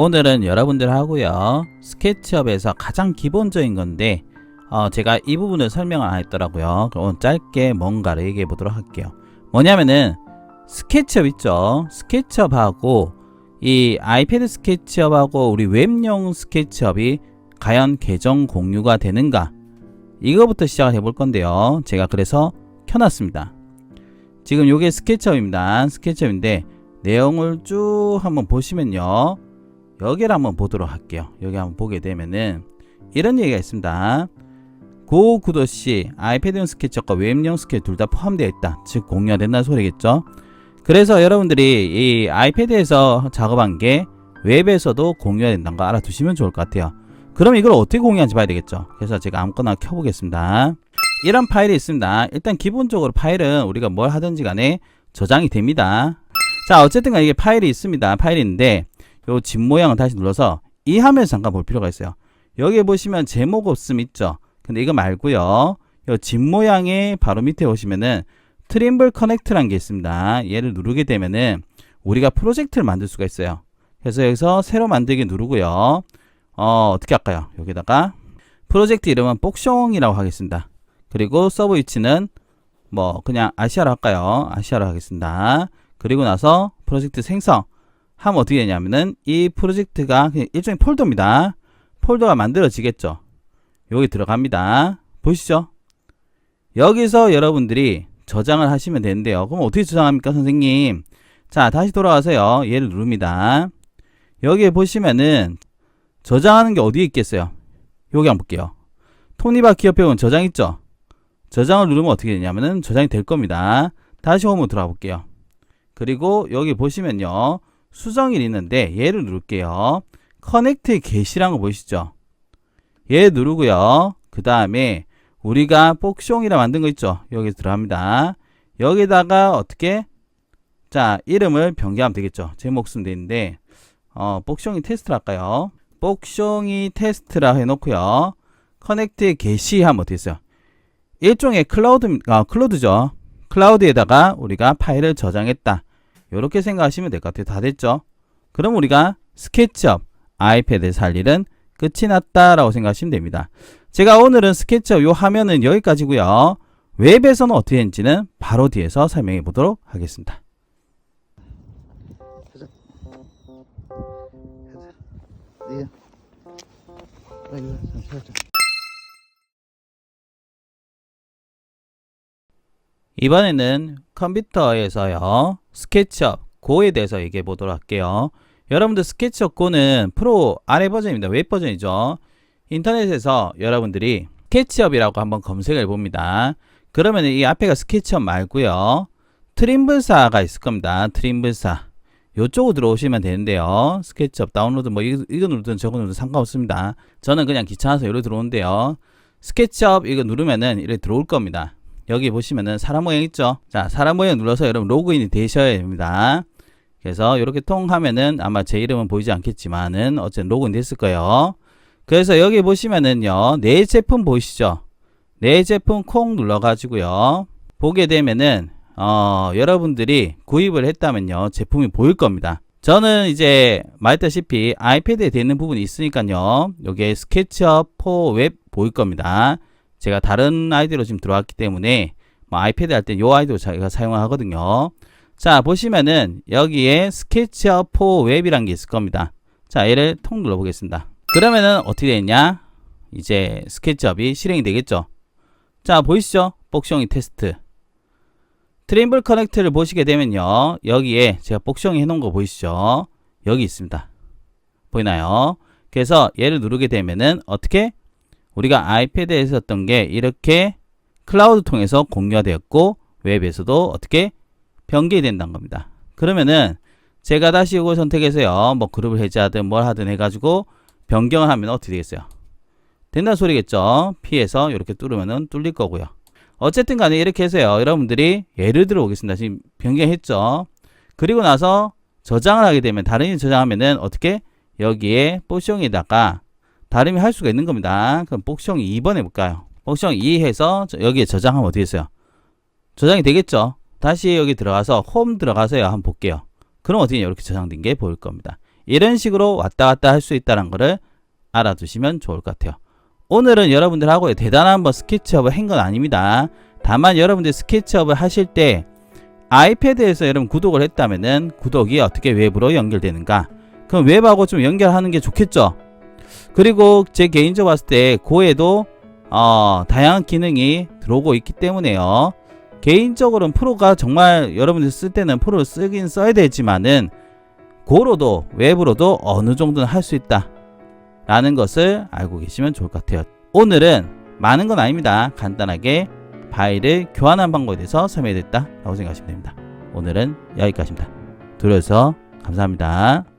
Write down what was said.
오늘은 여러분들하고요. 스케치업에서 가장 기본적인 건데 어, 제가 이 부분을 설명을 안 했더라고요. 그럼 짧게 뭔가를 얘기해 보도록 할게요. 뭐냐면은 스케치업 있죠? 스케치업하고 이 아이패드 스케치업하고 우리 웹용 스케치업이 과연 계정 공유가 되는가? 이거부터 시작을 해볼 건데요. 제가 그래서 켜놨습니다. 지금 요게 스케치업입니다. 스케치업인데 내용을 쭉 한번 보시면요 여기를 한번 보도록 할게요. 여기 한번 보게 되면은 이런 얘기가 있습니다. 고 구도 시 아이패드용 스케치업과 웹용 스케치 둘 다 포함되어 있다. 즉 공유가 된다는 소리겠죠. 그래서 여러분들이 이 아이패드에서 작업한 게 웹에서도 공유가 된다는 거 알아두시면 좋을 것 같아요. 그럼 이걸 어떻게 공유하는지 봐야 되겠죠. 그래서 제가 아무거나 켜보겠습니다. 이런 파일이 있습니다. 일단 기본적으로 파일은 우리가 뭘 하든지 간에 저장이 됩니다. 자 어쨌든 간 이게 파일이 있습니다. 파일이 있는데 요 집 모양을 다시 눌러서 이 화면을 잠깐 볼 필요가 있어요. 여기 보시면 제목 없음 있죠. 근데 이거 말고요. 요집 모양의 바로 밑에 오시면은 트림블 커넥트라는 게 있습니다. 얘를 누르게 되면은 우리가 프로젝트를 만들 수가 있어요. 그래서 여기서 새로 만들기 누르고요. 어, 어떻게 할까요? 여기다가 프로젝트 이름은 복숑이라고 하겠습니다. 그리고 서브 위치는 뭐 그냥 아시아로 할까요? 아시아로 하겠습니다. 그리고 나서 프로젝트 생성 하면 어떻게 되냐면은 이 프로젝트가 일종의 폴더입니다. 폴더가 만들어지겠죠. 여기 들어갑니다. 보시죠. 여기서 여러분들이 저장을 하시면 되는데요. 그럼 어떻게 저장합니까, 선생님? 자, 다시 돌아와서요. 얘를 누릅니다. 여기에 보시면은 저장하는 게 어디에 있겠어요? 여기 한번 볼게요. 톱니바퀴 옆에 보면 저장 있죠? 저장을 누르면 어떻게 되냐면은 저장이 될 겁니다. 다시 홈으로 들어가 볼게요. 그리고 여기 보시면요. 수정일 있는데 얘를 누를게요. 커넥트 게시라는 거 보이시죠? 얘 누르고요. 그 다음에 우리가 복숑이라 만든 거 있죠? 여기 들어갑니다. 여기다가 어떻게 자 이름을 변경하면 되겠죠? 제목 쓰면 되는데 어, 복숑이 테스트를 할까요? 복숑이 테스트라 해놓고요. 커넥트 게시하면 어떻게 써요? 일종의 클라우드, 아, 클로드죠. 클라우드에다가 우리가 파일을 저장했다. 이렇게 생각하시면 될 것 같아요. 다 됐죠? 그럼 우리가 스케치업 아이패드에서 할 일은 끝이 났다라고 생각하시면 됩니다. 제가 오늘은 스케치업 요 화면은 여기까지고요. 웹에서는 어떻게 했는지는 바로 뒤에서 설명해 보도록 하겠습니다. 네. 아이고, 잠시만 이번에는 컴퓨터에서요 스케치업 고에 대해서 얘기해 보도록 할게요. 여러분들 스케치업 고는 프로 아래 버전입니다. 웹 버전이죠. 인터넷에서 여러분들이 스케치업이라고 한번 검색을 해봅니다. 그러면 이 앞에가 스케치업 말고요 트림블사가 있을 겁니다. 트림블사. 요쪽으로 들어오시면 되는데요. 스케치업 다운로드 뭐 이거 누르든 저거 누르든 상관없습니다. 저는 그냥 귀찮아서 여기로 들어오는데요. 스케치업 이거 누르면은 이렇게 들어올 겁니다 여기 보시면은 사람 모양 있죠? 자, 사람 모양 눌러서 여러분 로그인이 되셔야 됩니다. 그래서 이렇게 통하면은 아마 제 이름은 보이지 않겠지만은 어쨌든 로그인 됐을 거예요. 그래서 여기 보시면은요, 내 제품 보이시죠? 내 제품 콩 눌러 가지고요. 보게 되면은, 어, 여러분들이 구입을 했다면요, 제품이 보일 겁니다. 저는 이제 말했다시피 아이패드에 되는 부분이 있으니까요, 여기에 스케치업 4웹 보일 겁니다. 제가 다른 아이디로 지금 들어왔기 때문에 뭐 아이패드 할때이 아이디로 제가 사용하거든요. 자 보시면은 여기에 스케치업 4 웹이란 게 있을 겁니다. 자 얘를 통 눌러 보겠습니다. 그러면은 어떻게 되냐? 이제 스케치업이 실행이 되겠죠. 자 보이시죠? 복싱이 테스트. 트림블 커넥트를 보시게 되면요. 여기에 제가 복싱이 해놓은 거 보이시죠? 여기 있습니다. 보이나요? 그래서 얘를 누르게 되면은 어떻게 우리가 아이패드에 있었던 게 이렇게 클라우드 통해서 공유가 되었고 웹에서도 어떻게 변경된다는 겁니다. 그러면은 제가 다시 이걸 선택해서요. 뭐 그룹을 해제하든 뭘 하든 해가지고 변경을 하면 어떻게 되겠어요? 된다는 소리겠죠. P에서 이렇게 뚫으면은 뚫릴 거고요. 어쨌든 간에 이렇게 해서요. 여러분들이 예를 들어 보겠습니다. 지금 변경했죠. 그리고 나서 저장을 하게 되면 다른 일 저장하면은 어떻게 여기에 포션에다가 다름이 할 수가 있는 겁니다. 그럼 복숑 2번 해볼까요? 복숑 2 해서 여기에 저장하면 어떻게 됐어요? 저장이 되겠죠? 다시 여기 들어가서 홈 들어가서요. 한번 볼게요. 그럼 어떻게 이렇게 저장된 게 보일 겁니다. 이런 식으로 왔다 갔다 할 수 있다는 거를 알아두시면 좋을 것 같아요. 오늘은 여러분들하고 대단한 뭐 스케치업을 한 건 아닙니다. 다만 여러분들 스케치업을 하실 때 아이패드에서 여러분 구독을 했다면은 구독이 어떻게 웹으로 연결되는가? 그럼 웹하고 좀 연결하는 게 좋겠죠. 그리고 제 개인적으로 봤을 때 고에도 어, 다양한 기능이 들어오고 있기 때문에요. 개인적으로는 프로가 정말 여러분들 쓸 때는 프로를 쓰긴 써야 되지만은 고로도 웹으로도 어느 정도는 할 수 있다. 라는 것을 알고 계시면 좋을 것 같아요. 오늘은 많은 건 아닙니다. 간단하게 파일을 교환하는 방법에 대해서 설명해 드렸다. 라고 생각하시면 됩니다. 오늘은 여기까지입니다. 들어주셔서 감사합니다.